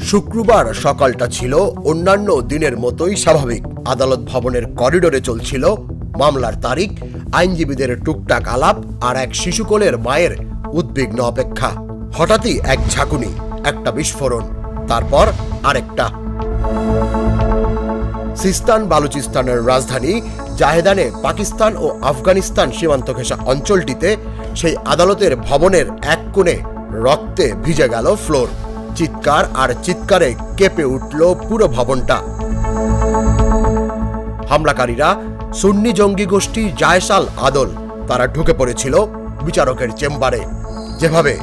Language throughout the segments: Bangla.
শুক্রবার সকালটা ছিল অন্যান্য দিনের মতোই স্বাভাবিক। আদালত ভবনের করিডোরে চলছিল মামলার তারিখ, আইনজীবীদের টুকটাক আলাপ আর এক শিশুকোলের মায়ের উদ্বিগ্ন অপেক্ষা। হঠাৎই এক ঝাঁকুনি, একটা বিস্ফোরণ, তারপর আরেকটা। সিস্তান বালুচিস্তানের রাজধানী জাহেদানে পাকিস্তান ও আফগানিস্তান সীমান্ত ঘেঁষা অঞ্চলটিতে সেই আদালতের ভবনের এক কোণে রক্তে ভিজে গেল ফ্লোর। চিৎকার আর চিৎকারে কেঁপে উঠল পুরো ভবনটা। হামলাকারীরা সুন্নি জঙ্গি গোষ্ঠী জায়সাল আদল, তারা ঢুকে পড়েছিল বিচারকের চেম্বারে। যেভাবে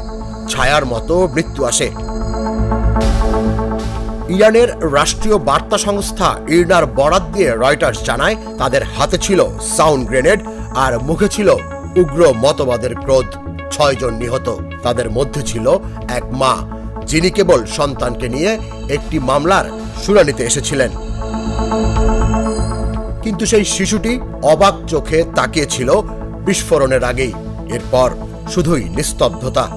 ছায়ার মতো মৃত্যু আসে। ইরানের রাষ্ট্রীয় বার্তা সংস্থা ইরনার বরাত দিয়ে রয়টার্স জানায়, তাদের হাতে ছিল সাউন্ড গ্রেনেড আর মুখে ছিল উগ্র মতবাদের ক্রোধ। ছয়জন নিহত। তাদের মধ্যে ছিল এক মা, যিনি কেবল সন্তানকে নিয়ে একটি মামলার শুনানিতে এসেছিলেন। কিন্তু সেই শিশুটি অবাক চোখে তাকিয়েছিল বিস্ফোরণের আগেই। এরপর শুধুই নিস্তব্ধতা।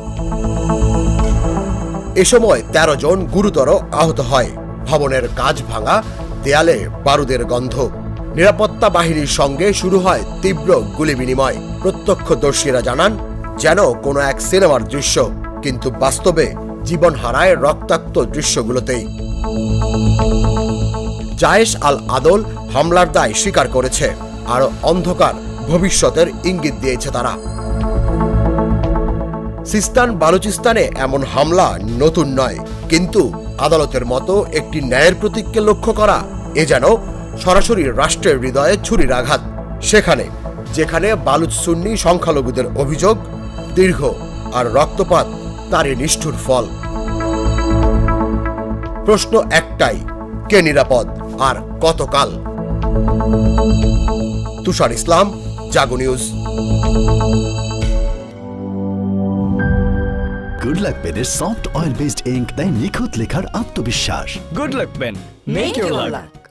এ সময় তেরো জন গুরুতর আহত হয়। ভবনের কাজ ভাঙা, দেয়ালে বারুদের গন্ধ। নিরাপত্তা বাহিনীর সঙ্গে শুরু হয় তীব্র গুলি বিনিময় প্রত্যক্ষদর্শীরা জানান যেন কোনো এক সিনেমার দৃশ্য, কিন্তু বাস্তবে জীবন হারায় রক্তাক্ত দৃশ্যগুলোতেই। জায়েশ আল আদল হামলার দায় স্বীকার করেছে আর অন্ধকার ভবিষ্যতের ইঙ্গিত দিয়েছে তারা। সিস্তান বালুচিস্তানে এমন হামলা নতুন নয়, কিন্তু আদালতের মতো একটি ন্যায়ের প্রতীককে লক্ষ্য করা, এ যেন সরাসরি রাষ্ট্রের হৃদয়ে ছুরির আঘাত। সেখানে, যেখানে বালুচ সুন্নি সংখ্যালঘুদের অভিযোগ দীর্ঘ আর রক্তপাত তারই নিষ্ঠুর ফল। প্রশ্ন একটাই কে নিরাপদ আর কতকাল? Tushar Islam Jago news. Good luck পেনের সফট অয়েল বেসড ইঙ্ক তাই নিখুঁত লেখার আত্মবিশ্বাস। Good luck pen make your luck